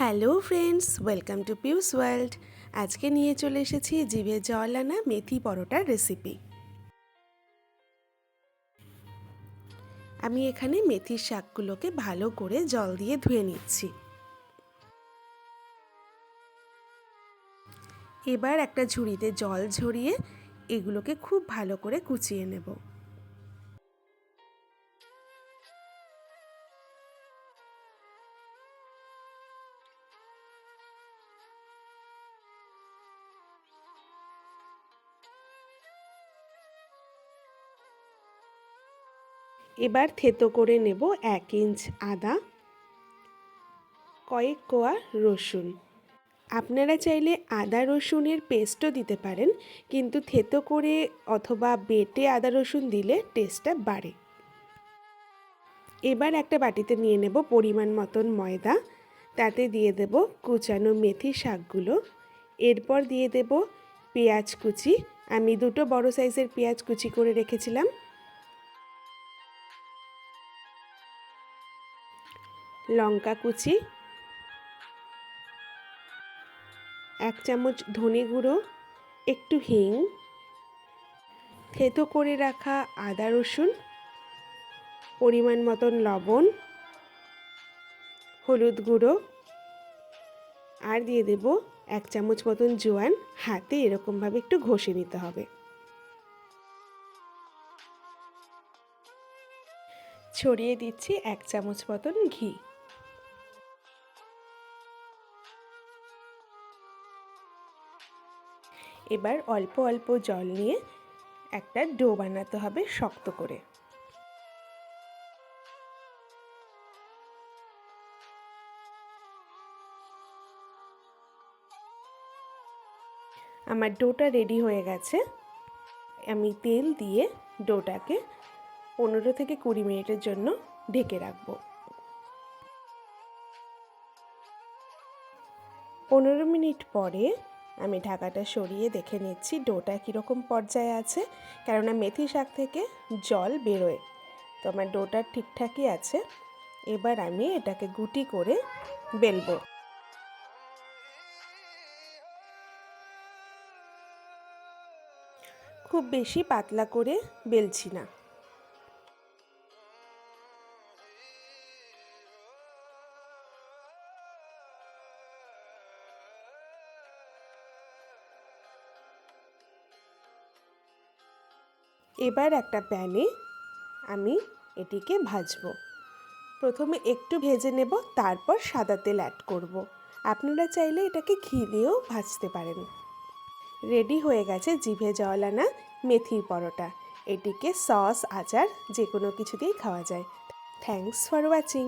Hello friends, welcome to Piu's world. আজকে নিয়ে চলে এসেছি জিভে জল আনা মেথি পরোটার রেসিপি। আমি এখানে মেথির শাকগুলোকে ভালো করে জল দিয়ে ধুয়ে নিচ্ছি। এবার একটা ঝুড়িতে জল ঝরিয়ে এগুলোকে খুব ভালো করে কুচিয়ে নেব। এবার থেতো করে নেব এক ইঞ্চ আদা, কয়েক কোয়া রসুন। আপনারা চাইলে আদা রসুনের পেস্টও দিতে পারেন, কিন্তু থেতো করে অথবা বেটে আদা রসুন দিলে টেস্টটা বাড়ে। এবার একটা বাটিতে নিয়ে নেব পরিমাণ মতন ময়দা, তাতে দিয়ে দেব কুচানো মেথি শাকগুলো। এরপর দিয়ে দেব পেঁয়াজ কুচি। আমি দুটো বড় সাইজের পেঁয়াজ কুচি করে রেখেছিলাম। লঙ্কা কুচি, এক চামচ ধনে গুঁড়ো, একটু হিং, থেতো করে রাখা আদা রসুন, পরিমাণ মতন লবণ, হলুদ গুঁড়ো, আর দিয়ে দেব এক চামচ মতন জোয়ান। হাতে এরকমভাবে একটু ঘষে নিতে হবে। ছড়িয়ে দিচ্ছি এক চামচ মতন ঘি। এবার অল্প অল্প জল নিয়ে একটা ডো বানাতে হবে শক্ত করে। আমার ডোটা রেডি হয়ে গেছে। আমি তেল দিয়ে ডোটাকে পনেরো থেকে কুড়ি মিনিটের জন্য ঢেকে রাখব। পনেরো মিনিট পরে আমি ঢাকাটা সরিয়ে দেখে নিচ্ছি ডোটা কীরকম পর্যায়ে আছে, কেননা মেথি শাক থেকে জল বেরোয়। তো আমার ডোটা ঠিকঠাকই আছে। এবার আমি এটাকে গুটি করে বেলবো। খুব বেশি পাতলা করে বেলছি না। এবার একটা প্যানে আমি এটিকে ভাজবো। প্রথমে একটু ভেজে নেব, তারপর সাদা তেল অ্যাড করব। আপনারা চাইলে এটাকে ঘি দিয়েও ভাজতে পারেন। রেডি হয়ে গেছে জিভে জলানা মেথির পরোটা। এটিকে সস, আচার যে কোনো কিছু দিয়েই খাওয়া যায়। Thanks for watching